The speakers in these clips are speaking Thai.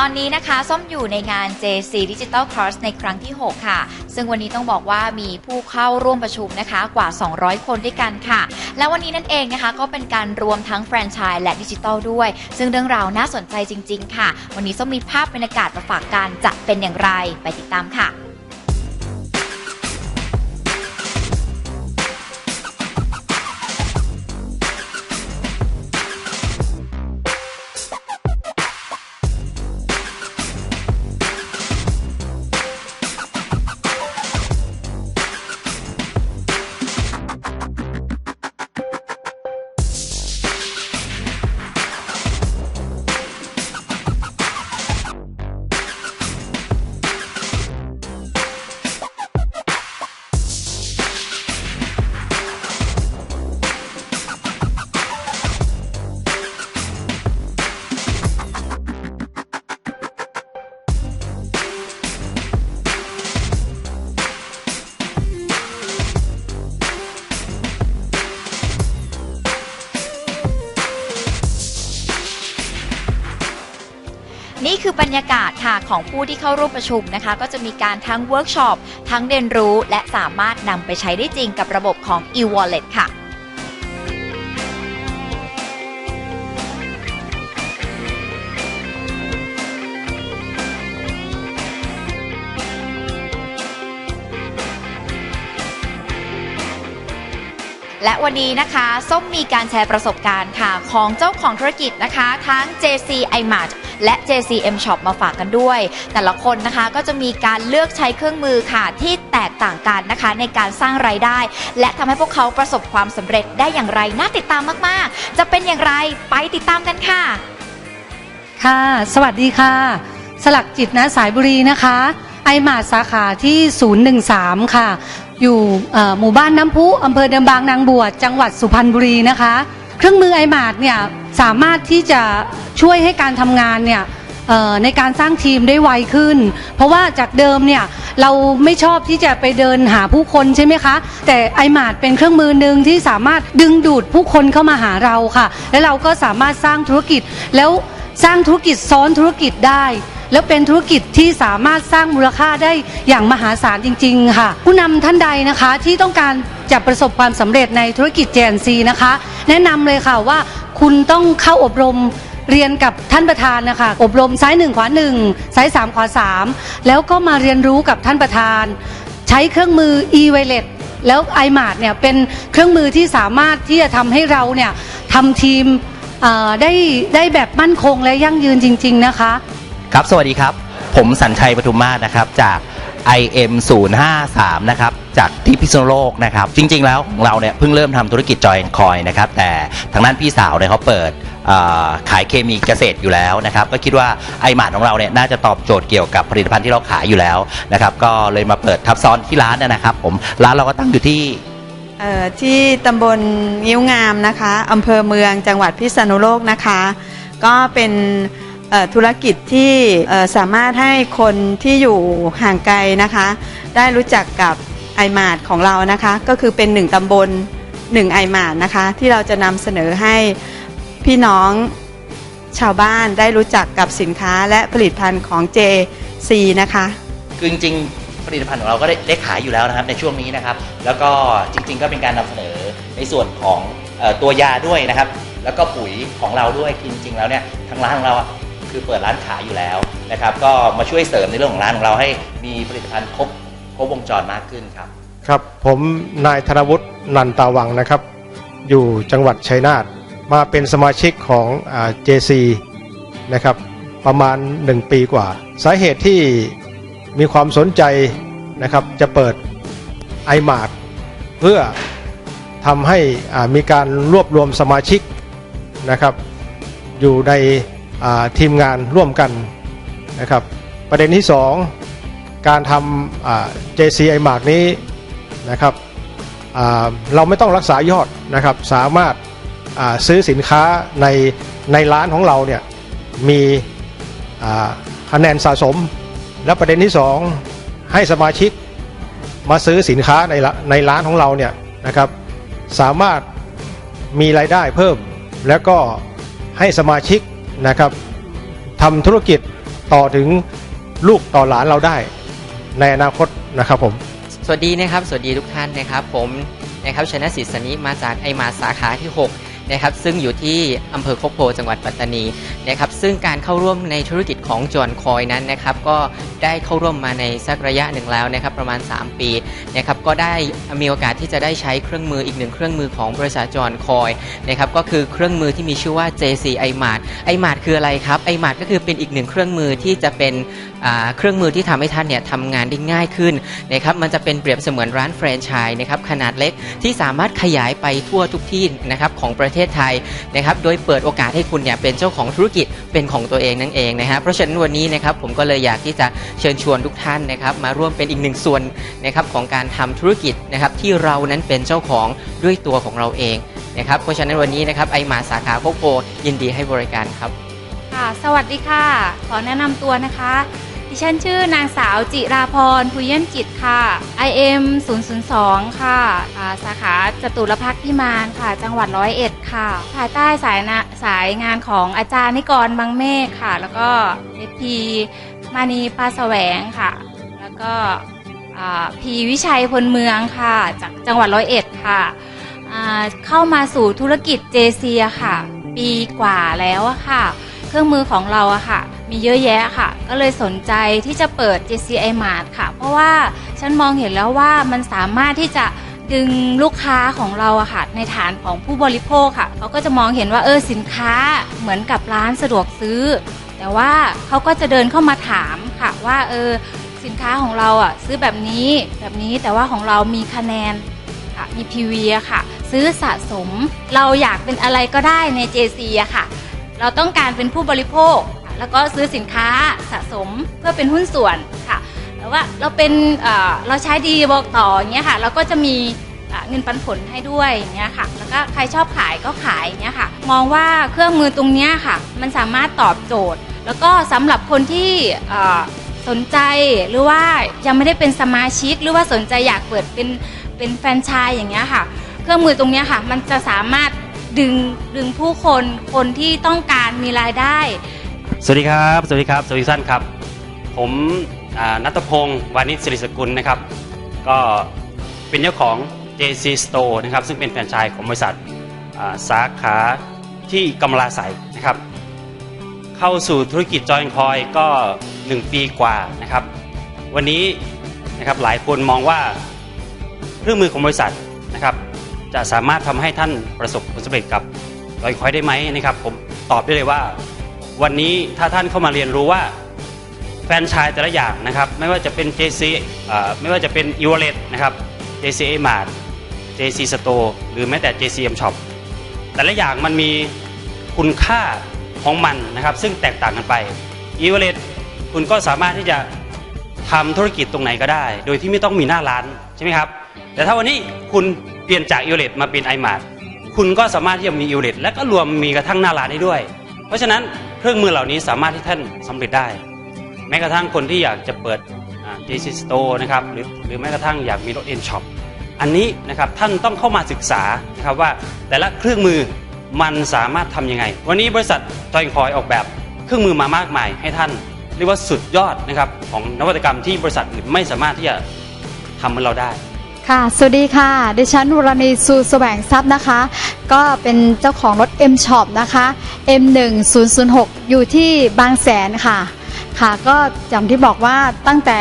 ตอนนี้นะคะ ส้มอยู่ในงาน JC Digital Cross ในครั้งที่ 6 ค่ะ ซึ่งวันนี้ต้องบอกว่ามีผู้เข้าร่วมประชุมนะคะกว่า 200 คนด้วยกันค่ะ และวันนี้นั่นเองนะคะก็เป็นการรวมทั้งแฟรนไชส์และดิจิทัลด้วย ซึ่งเรื่องราวน่าสนใจจริง ๆ ค่ะ วันนี้ส้มมีภาพบรรยากาศมาฝากกันจะเป็นอย่างไรไปติดตามค่ะ บรรยากาศค่ะของผู้ที่เข้าร่วมประชุมนะคะ ก็จะมีการทั้งเวิร์กช็อปทั้งเรียนรู้ และสามารถนำไปใช้ได้จริงกับระบบของ e-wallet ค่ะและวันนี้นะคะส้มมีการแชร์ประสบการณ์ค่ะ ของเจ้าของธุรกิจนะคะ ทั้ง JC iMart และ JC M Shop มาฝากกันด้วย แต่ละคนนะคะก็จะมีการเลือกใช้เครื่องมือค่ะที่แตกต่างกันนะคะในการสร้างไรายได้ และทำให้พวกเขาประสบความสำเร็จได้อย่างไรน่าติดตามมาก ๆ จะเป็นอย่างไรไปติดตามกันค่ะ ค่ะ สวัสดีค่ะ สลักจิตนะสายบุรีนะคะ ไอหมาดสาขาที่ 013 ค่ะ อยู่หมู่บ้านน้ำพุอำเภอเดิมบางนางบวชจังหวัดสุพรรณบุรีนะคะ เครื่องมือไอหมาดเนี่ยสามารถที่จะช่วยให้การทำงานเนี่ยในการสร้างทีมได้ไวขึ้น เพราะว่าจากเดิมเนี่ยเราไม่ชอบที่จะไปเดินหาผู้คนใช่ไหมคะ แต่ไอหมาดเป็นเครื่องมือหนึ่งที่สามารถดึงดูดผู้คนเข้ามาหาเราค่ะ และเราก็สามารถสร้างธุรกิจแล้วสร้างธุรกิจซ้อนธุรกิจได้ แล้วเป็นธุรกิจที่สามารถสร้างมูลค่าได้อย่างมหาศาลจริง ๆ ค่ะ ผู้นำท่านใดนะคะที่ต้องการจะประสบความสำเร็จในธุรกิจ JNC นะคะ แนะนำเลยค่ะว่าคุณต้องเข้าอบรมเรียนกับท่านประธานนะคะ อบรมซ้ายหนึ่งขวาหนึ่งซ้ายสามขวาสามแล้วก็มาเรียนรู้กับท่านประธาน ใช้เครื่องมือ e-wallet แล้ว iMart เนี่ยเป็นเครื่องมือที่สามารถที่จะทำให้เราเนี่ยทำทีมเอ่อได้ได้แบบมั่นคงและยั่งยืนจริง ๆ นะคะ ครับ สวัสดีครับ ผมสัญชัยปทุมมาศนะครับ จาก IM 053 นะครับจากที่พิษณุโลกนะครับจริงๆแล้วของเราเนี่ยเพิ่งเริ่มทำธุรกิจจอยคอยนะครับแต่ทางด้านพี่สาวเนี่ยเขาเปิดเอ่อขายเคมีเกษตรอยู่แล้วนะครับก็คิดว่าไอหมาดของเราเนี่ยน่าจะตอบโจทย์เกี่ยวกับผลิตภัณฑ์ที่เราขายอยู่แล้วนะครับก็เลยมาเปิดทับซ้อนที่ร้านนะครับผมร้านเราก็ตั้งอยู่ที่ เอ่อที่ตำบลงิ้วงามนะคะอำเภอเมืองจังหวัดพิษณุโลกนะคะ ก็เป็น ธุรกิจที่สามารถให้คนที่อยู่ห่างไกลนะคะ ได้รู้จักกับไอมาดของเรานะคะ ก็คือเป็นหนึ่งตำบลหนึ่งไอมาดนะคะ ที่เราจะนำเสนอให้พี่น้องชาวบ้านได้รู้จักกับสินค้าและผลิตภัณฑ์ของ JC นะคะคือจริงๆผลิตภัณฑ์ของเราก็ได้ได้ขายอยู่แล้วนะครับในช่วงนี้นะครับ แล้วก็จริง ๆ ก็เป็นการนำเสนอในส่วนของอตัวยาด้วยนะครับ แล้วก็ปุ๋ยของเราด้วยจริงๆแล้วเนี่ยทางร้านของเรา คือเปิดร้านขายอยู่แล้วนะครับ ก็มาช่วยเสริมในเรื่องของร้านของเราให้มีผลิตภัณฑ์ครบครบวงจรมากขึ้นครับ ครับผมนายธนวุฒินันตาวังนะครับ อยู่จังหวัดชัยนาทมาเป็นสมาชิกของอ่า JC นะครับประมาณ 1 ปีกว่า สาเหตุที่มีความสนใจนะครับจะเปิด iMart เพื่อทำให้มีการรวบรวมสมาชิกนะครับอยู่ใน ทีมงานร่วมกันนะครับประเด็นที่ 2 การทำ JC iMart นี้นะครับเราไม่ต้องรักษายอดนะครับสามารถซื้อสินค้าในในร้านของเราเนี่ยมีคะแนนสะสม และประเด็นที่ 2 ให้สมาชิกมาซื้อสินค้าในในร้านของเราเนี่ยนะครับสามารถมีรายได้เพิ่ม แล้วก็ให้สมาชิก นะครับทำธุรกิจต่อถึงลูกต่อหลานเราได้ในอนาคตนะครับผมสวัสดีนะครับ สวัสดีทุกท่านนะครับ ผมนะครับชนะสิษย์สนิมาจากไอมาสาขาที่ 6 นะครับซึ่งอยู่ที่อำเภอโคกโพจังหวัดปัตตานีนะครับซึ่งการเข้าร่วมในธุรกิจของจอนคอยนั้นนะครับก็ได้เข้าร่วมมาในสักระยะหนึ่งแล้วนะครับประมาณ 3 ปีนะครับก็ได้มีโอกาสที่จะได้ใช้เครื่องมืออีกหนึ่งเครื่องมือของบริษัทจอนคอยนะครับก็คือเครื่องมือที่มีชื่อว่า JC iMart iMart คืออะไรครับ iMart ก็คือเป็นอีกหนึ่งเครื่องมือที่จะเป็น เครื่องมือที่ทำให้ท่านเนี่ยทำงานได้ง่ายขึ้นนะครับมันจะเป็นเปรียบเสมือนร้านแฟรนไชส์นะครับขนาดเล็กที่สามารถขยายไปทั่วทุกที่นะครับของประเทศไทยนะครับโดยเปิดโอกาสให้คุณเนี่ยเป็นเจ้าของธุรกิจเป็นของตัวเองนั่นเองนะฮะเพราะฉะนั้นวันนี้นะครับผมก็เลยอยากที่จะเชิญชวนทุกท่านนะครับมาร่วมเป็นอีกหนึ่งส่วนนะครับของการทำธุรกิจนะครับที่เรานั้นเป็นเจ้าของด้วยตัวของเราเองนะครับเพราะฉะนั้นวันนี้นะครับไอมาสาขาโคกโพยินดีให้บริการครับค่ะสวัสดีค่ะ ขอแนะนำตัวนะคะ ดิฉันชื่อนางสาวจิราพรภูเยี่ยมจิตค่ะ IM 002 ค่ะอ่าสาขาจตุรพักษ์พิมานค่ะ จังหวัดร้อยเอ็ดค่ะ ภายใต้สายนะสายงานของอาจารย์นิกรบางเมฆค่ะ แล้วก็เอพีมานีปลาแสวงค่ะ แล้วก็พีวิชัยพลเมืองค่ะ จากจังหวัดร้อยเอ็ดค่ะเข้ามาสู่ธุรกิจเจเซียค่ะ ปีกว่าแล้วอะค่ะ เครื่องมือของเราอะค่ะ มีเยอะแยะค่ะ ก็เลยสนใจที่จะเปิด JCI Mart ค่ะ เพราะว่าฉันมองเห็นแล้วว่ามันสามารถที่จะดึงลูกค้าของเราอะค่ะในฐานของผู้บริโภคค่ะเขาก็จะมองเห็นว่าเออสินค้าเหมือนกับร้านสะดวกซื้อ แต่ว่าเขาก็จะเดินเข้ามาถามค่ะว่าเออสินค้าของเราอะซื้อแบบนี้แบบนี้แต่ว่าของเรามีคะแนนค่ะมี PV อะค่ะ ซื้อสะสมเราอยากเป็นอะไรก็ได้ใน JC อะค่ะ เราต้องการเป็นผู้บริโภค แล้วก็ซื้อสินค้าสะสมเพื่อเป็นหุ้นส่วนค่ะแล้วว่าเราเป็นเราใช้ดีบอกต่ออย่างเงี้ยค่ะเราก็จะมีเงินปันผลให้ด้วยอย่างเงี้ยค่ะ แล้วก็ใครชอบขายก็ขายอย่างเงี้ยค่ะ มองว่าเครื่องมือตรงเนี้ยค่ะ มันสามารถตอบโจทย์ แล้วก็สำหรับคนที่สนใจหรือว่ายังไม่ได้เป็นสมาชิก หรือว่าสนใจอยากเปิดเป็นเป็นแฟนชส์อย่างเงี้ยค่ะ เครื่องมือตรงเนี้ยค่ะ มันจะสามารถดึงดึงผู้คนคนที่ต้องการมีรายได้ สวัสดีครับ สวัสดีครับ สวัสดีทุกท่านครับ ผมนัทพงศ์วานิชสิริสกุลนะครับ ก็เป็นเจ้าของ JC Store นะครับ ซึ่งเป็นแฟรนไชส์ของบริษัทสาขาที่กำลาใสนะครับ เข้าสู่ธุรกิจจอยคอยก็ 1 ปีกว่านะครับ วันนี้นะครับหลายคนมองว่าเครื่องมือของบริษัทนะครับ จะสามารถทำให้ท่านประสบผลสำเร็จกับจอยคอยได้ไหมนะครับ ผมตอบได้เลยว่า วันนี้ถ้าท่านเข้ามาเรียนรู้ว่าแฟนชายแต่ละอย่างนะครับไม่ว่าจะเป็น JC เอ่อไม่ว่าจะเป็น e w a l e t นะครับ JC Mart JC Store หรือแม้แต่ JCM Shop แต่ละอย่างมันมีคุณค่าของมันนะครับ ซึ่งแตกต่างกันไป e w a l e t คุณก็สามารถที่จะทำธุรกิจตรงไหนก็ได้ โดยที่ไม่ต้องมีหน้าร้านใช่ไหมครับ แต่ถ้าวันนี้คุณเปลี่ยนจาก e w a l e t มาเป็น iMart คุณก็สามารถที่จะมี e w a l e t และก็รวมมีกระทั่งหน้าร้านได้ด้วย เพราะฉะนั้น เครื่องมือเหล่านี้สามารถที่ท่านสำเร็จได้ แม้กระทั่งคนที่อยากจะเปิดอ่า JC Store นะครับหรือหรือแม้กระทั่งอยากมีรถ N Shop อันนี้นะครับท่านต้องเข้ามาศึกษานะครับว่าแต่ละเครื่องมือมันสามารถทำยังไง วันนี้บริษัทจอยคอยออกแบบเครื่องมือมามากมายให้ท่าน เรียกว่าสุดยอดนะครับของนวัตกรรมที่บริษัทอื่นไม่สามารถที่จะทำมือนเราได้ ค่ะ สวัสดีค่ะ ดิฉันวรณีสูแสวงทรัพย์นะคะ ก็เป็นเจ้าของรถ M Shop นะคะ M1006 อยู่ที่บางแสนค่ะ ค่ะ ก็อย่างที่บอกว่าตั้งแต่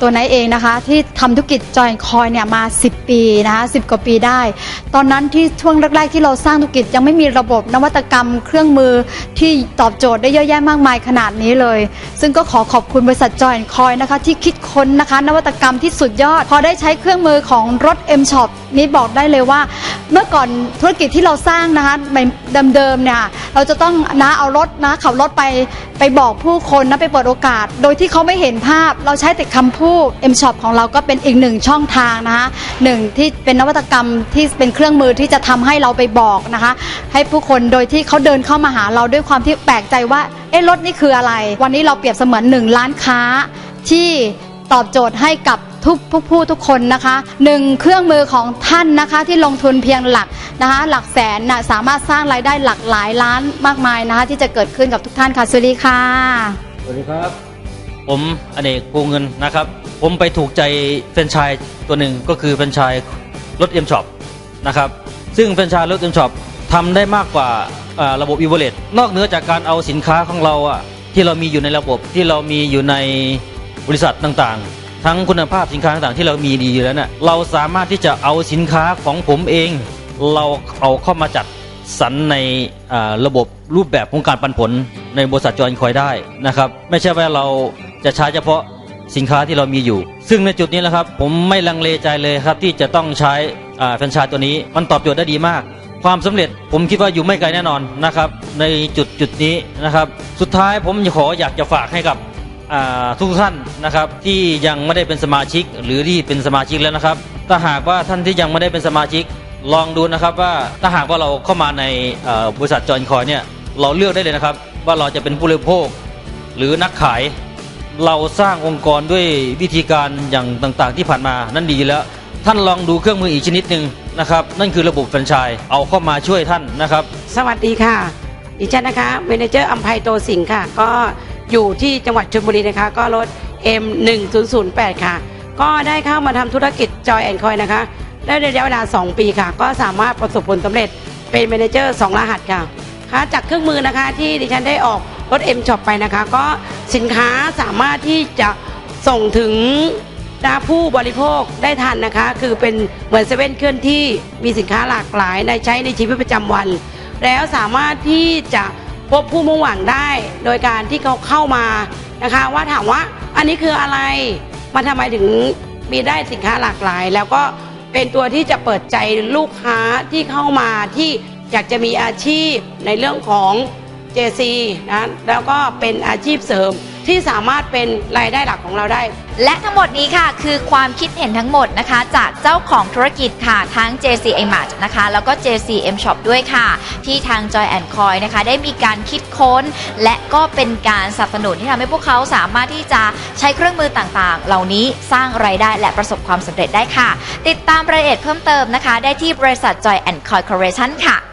ตัวไหนเองนะคะที่ทำธุรกิจจอยคอยเนี่ยมา 10 ปีนะคะ10กว่าปีได้ ตอนนั้นที่ช่วงแรกๆที่เราสร้างธุรกิจยังไม่มีระบบนวัตกรรมเครื่องมือที่ตอบโจทย์ได้เยอะแยะมากมายขนาดนี้เลย ซึ่งก็ขอขอบคุณบริษัทจอยคอยนะคะที่คิดค้นนะคะ นวัตกรรมที่สุดยอด พอได้ใช้เครื่องมือของรถ M Shop นี้บอกได้เลยว่า เมื่อก่อนธุรกิจที่เราสร้างนะคะเดิมๆเนี่ย เราจะต้องนะเอารถนะขับรถไปไปบอกผู้คนนะไปเปิดโอกาส โดยที่เขาไม่เห็นภาพเราใช้แต่คำพูด M Shop ของเราก็เป็นอีกหนึ่งช่องทางนะคะหนึ่งที่เป็นนวัตกรรมที่เป็นเครื่องมือที่จะทำให้เราไปบอกนะคะ ให้ผู้คนโดยที่เขาเดินเข้ามาหาเราด้วยความที่แปลกใจว่าเอ๊ะรถนี่คืออะไร วันนี้เราเปรียบเสมือนหนึ่งร้านค้าที่ตอบโจทย์ให้กับ ทุกผู้ผู้ทุกคนนะคะหนึ่งเครื่องมือของท่านนะคะที่ลงทุนเพียงหลักนะคะหลักแสนนะสามารถสร้างรายได้หลักหลายล้านมากมายนะคะที่จะเกิดขึ้นกับทุกท่านค่ะสวัสดีค่ะสวัสดีครับ ผมอเนกโกเงินนะครับ ผมไปถูกใจแฟรนไชส์ตัวหนึ่งก็คือแฟรนไชส์รถเอ็มช็อปนะครับซึ่งแฟรนไชส์รถเอ็มช็อปทำได้มากกว่าระบบอีเวเลตนอกเหนือจากการเอาสินค้าของเราอะที่เรามีอยู่ในระบบที่เรามีอยู่ในบริษัทต่างๆ ทั้งคุณภาพสินค้าต่างๆที่เรามีดีอยู่แล้วเนี่ยเราสามารถที่จะเอาสินค้าของผมเอง เราเอาเข้ามาจัดสรรในระบบรูปแบบของการปันผลในบริษัทจอยคอยได้นะครับไม่ใช่ว่าเราจะใช้เฉพาะสินค้าที่เรามีอยู่ ซึ่งในจุดนี้แหละครับ ผมไม่ลังเลใจเลยครับที่จะต้องใช้แฟรนไชส์ตัวนี้มันตอบโจทย์ได้ดีมาก ความสำเร็จผมคิดว่าอยู่ไม่ไกลแน่นอนนะครับในจุดจุดนี้นะครับ สุดท้ายผมขออยากจะฝากให้กับ ทุกท่านนะครับที่ยังไม่ได้เป็นสมาชิกหรือที่เป็นสมาชิกแล้วนะครับ ถ้าหากว่าท่านที่ยังไม่ได้เป็นสมาชิก ลองดูนะครับว่าถ้าหากว่าเราเข้ามาในบริษัทจอยคอยเนี่ยเราเลือกได้เลยนะครับ ว่าเราจะเป็นผู้บริโภค หรือนักขาย เราสร้างองค์กรด้วยวิธีการอย่างต่างๆ ที่ผ่านมานั่นดีแล้ว ท่านลองดูเครื่องมืออีกชนิดหนึ่งนะครับ นั่นคือระบบแฟรนไชส์เอาเข้ามาช่วยท่านนะครับ สวัสดีค่ะดิฉันนะคะเมนเจอร์อัมภัยโตสิงห์ค่ะ ก็ อยู่ที่จังหวัดชลบุรีนะคะ ก็รถ M1008 ค่ะ ก็ได้เข้ามาทำธุรกิจจอยแอนคอยนะคะได้ระยะเวลา 2 ปีค่ะ ก็สามารถประสบผลสำเร็จเป็นเมเนเจอร์2รหัสค่ะค่ะจากเครื่องมือนะคะที่ดิฉันได้ออกรถ M Shop ไปนะคะ ก็สินค้าสามารถที่จะส่งถึงนะผู้บริโภคได้ทันนะคะ คือเป็นเหมือนเซเว่นเคลื่อนที่มีสินค้าหลากหลายในใช้ในชีวิตประจำวัน แล้วสามารถที่จะ พบผู้มุ่งหวังได้ โดยการที่เขาเข้ามานะคะ ว่าถามว่าอันนี้คืออะไรมันทำไมถึงมีได้สินค้าหลากหลาย แล้วก็เป็นตัวที่จะเปิดใจลูกค้าที่เข้ามาที่อยากจะมีอาชีพในเรื่องของ JC นะแล้วก็เป็นอาชีพเสริม ที่สามารถเป็นรายได้หลักของเราได้ และทั้งหมดนี้ค่ะ คือความคิดเห็นทั้งหมดนะคะ จากเจ้าของธุรกิจค่ะ ทั้ง JC i m a r t นะคะ แล้วก็ JC M Shop ด้วยค่ะ ที่ทาง Joy and Coy นะคะ ได้มีการคิดค้น และก็เป็นการสนับสนุนที่ทำให้พวกเขาสามารถที่จะใช้เครื่องมือต่างๆ เหล่านี้สร้างไรายได้และประสบความสำเร็จได้ค่ะ ติดตามรายละเอียดเพิ่มเติมนะคะ ได้ที่บริษัท Joy and Coy Corporation ค่ะ